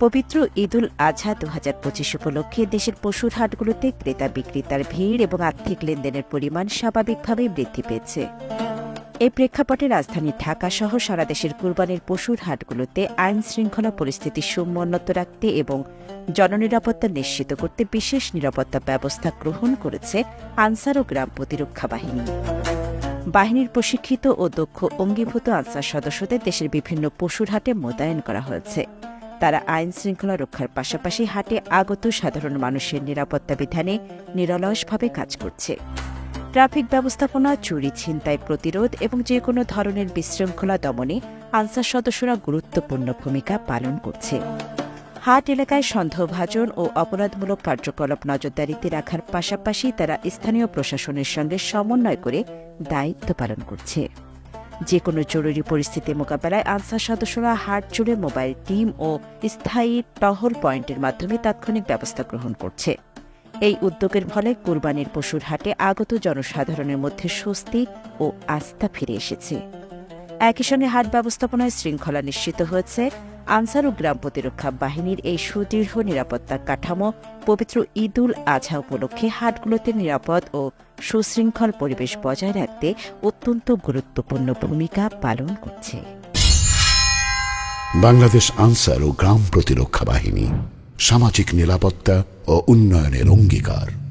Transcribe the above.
পবিত্র ঈদুল আজহা দু হাজার পঁচিশ উপলক্ষে দেশের পশুর হাটগুলোতে ক্রেতা বিক্রেতার ভিড় এবং আর্থিক লেনদেনের পরিমাণ স্বাভাবিকভাবেই বৃদ্ধি পেয়েছে। এই প্রেক্ষাপটে রাজধানী ঢাকা সহ সারা দেশের কুরবানির পশুর হাটগুলোতে আইন শৃঙ্খলা পরিস্থিতি সমুন্নত রাখতে এবং জননিরাপত্তা নিশ্চিত করতে বিশেষ নিরাপত্তা ব্যবস্থা গ্রহণ করেছে আনসার ও গ্রাম প্রতিরক্ষা বাহিনী। বাহিনীর প্রশিক্ষিত ও দক্ষ অঙ্গীভূত আনসার সদস্যদের দেশের বিভিন্ন পশুর হাটে মোতায়েন করা হয়েছে। তারা আইন শৃঙ্খলা রক্ষার পাশাপাশি হাটে আগত সাধারণ মানুষের নিরাপত্তা বিধানে নিরলসভাবে কাজ করছে। ট্রাফিক ব্যবস্থাপনা, চুরি, ছিনতাই প্রতিরোধ এবং যে কোনো ধরনের বিশৃঙ্খলা দমনে আনসার সদস্যরা গুরুত্বপূর্ণ ভূমিকা পালন করছে। হাট এলাকায় সন্দেহভাজন ও অপরাধমূলক কার্যকলাপ নজরদারিতে রাখার পাশাপাশি তারা স্থানীয় প্রশাসনের সঙ্গে সমন্বয় করে দায়িত্ব পালন করছে। যে কোনো জরুরি পরিস্থিতি মোকাবেলায় আনসার সদস্যরা হাট জুড়ে মোবাইল টিম ও স্থায়ী টহল পয়েন্টের মাধ্যমে তাৎক্ষণিক ব্যবস্থা গ্রহণ করছে। এই উদ্যোগের ফলে কুরবানির পশুর হাটে আগত জনসাধারণের মধ্যে স্বস্তি ও আস্থা ফিরে এসেছে। একই সঙ্গে হাট ব্যবস্থাপনায় শৃঙ্খলা নিশ্চিত হয়েছে। আনসার ও গ্রাম প্রতিরক্ষা বাহিনীর এই সুদৃঢ় নিরাপত্তা কাঠামো পবিত্র ঈদুল আজহা উপলক্ষে হাটগুলোতে নিরাপদ ও সুশৃঙ্খল পরিবেশ বজায় রাখতে অত্যন্ত গুরুত্বপূর্ণ ভূমিকা পালন করছে। বাংলাদেশ আনসার ও গ্রাম প্রতিরক্ষা বাহিনী সামাজিক নিরাপত্তা ও উন্নয়নের অঙ্গীকার।